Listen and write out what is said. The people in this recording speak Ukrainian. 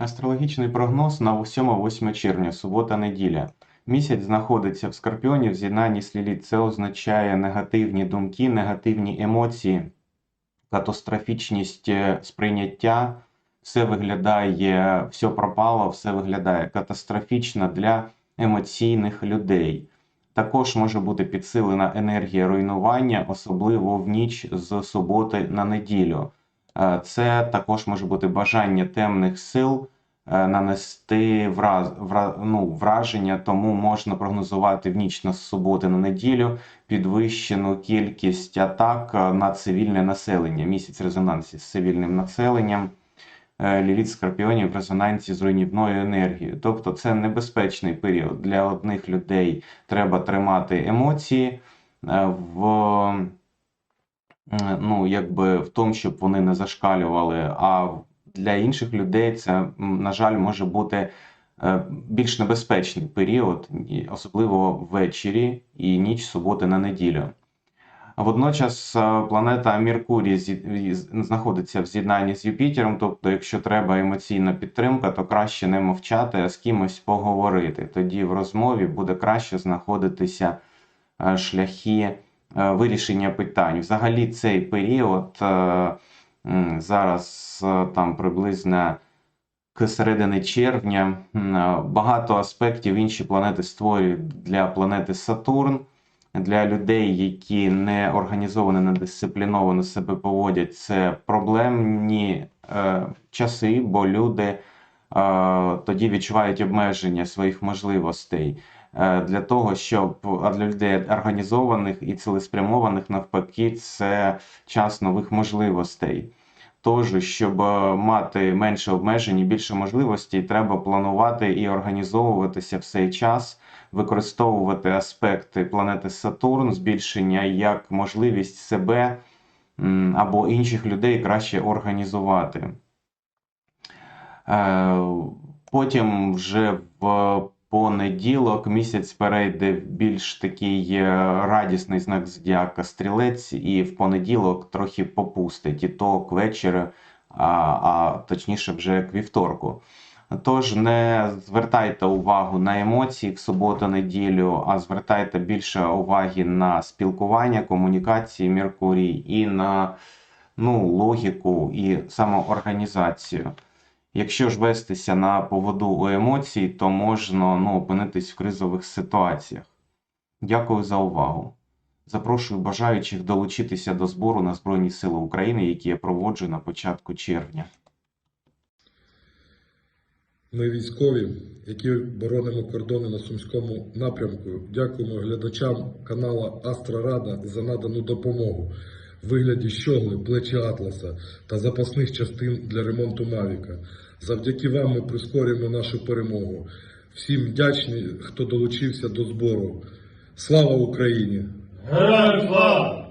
Астрологічний прогноз на 7-8 червня, субота-неділя. Місяць знаходиться в Скорпіоні в з'єднанні з. Це означає негативні думки, негативні емоції, катастрофічність е, сприйняття. Все виглядає, все пропало, все виглядає катастрофічно для емоційних людей. Також може бути підсилена енергія руйнування, особливо в ніч з суботи на неділю. Е, Це також може бути бажання темних сил е, нанести враз, вра, ну, враження, тому можна прогнозувати в ніч на суботи на неділю підвищену кількість атак е, на цивільне населення. Місяць резонансі з цивільним населенням. Ліліт Скорпіонів в резонансі з руйнівною енергією. Тобто це небезпечний період. Для одних людей треба тримати емоції в ну, якби в тому, щоб вони не зашкалювали. А для інших людей це, на жаль, може бути е, більш небезпечний період, особливо ввечері і ніч суботи на неділю. Водночас е, планета Меркурій знаходиться в з'єднанні з Юпітером, тобто, якщо треба емоційна підтримка, то краще не мовчати, а з кимось поговорити. Тоді в розмові буде краще знаходитися е, шляхи е, вирішення питань. Взагалі, цей період е, зараз е, там приблизно к середини червня е, багато аспектів інші планети створюють для планети Сатурн. Для людей, які не організовано, не дисципліновано себе поводять, це проблемні е, часи, бо люди е, тоді відчувають обмеження своїх можливостей. Е, для того, щоб а для людей організованих і цілеспрямованих, навпаки, це час нових можливостей. Тож, щоб е, мати менше обмежень і більше можливостей, треба планувати і організовуватися в цей час, використовувати аспекти планети Сатурн, збільшення як можливість себе або інших людей краще організувати. Е, Потім вже в понеділок місяць перейде в більш такий е, радісний знак зодіака стрілець, і в понеділок трохи попустить, і то к вечору, а, а точніше вже к вівторку. Тож не звертайте увагу на емоції в суботу-неділю, а звертайте більше уваги на спілкування, комунікації Меркурій і на ну, логіку і самоорганізацію. Якщо ж вестися на поводу у емоцій, то можна ну, опинитись в кризових ситуаціях. Дякую за увагу. Запрошую бажаючих долучитися до збору на Збройні Сили України, які я проводжу на початку червня. Ми військові, які боронимо кордони на Сумському напрямку. Дякуємо глядачам канала Астрорада за надану допомогу вигляді щогли, плечі Атласа та запасних частин для ремонту Мавіка. Завдяки вам ми прискорюємо нашу перемогу. Всім вдячні, хто долучився до збору. Слава Україні! Героям слава!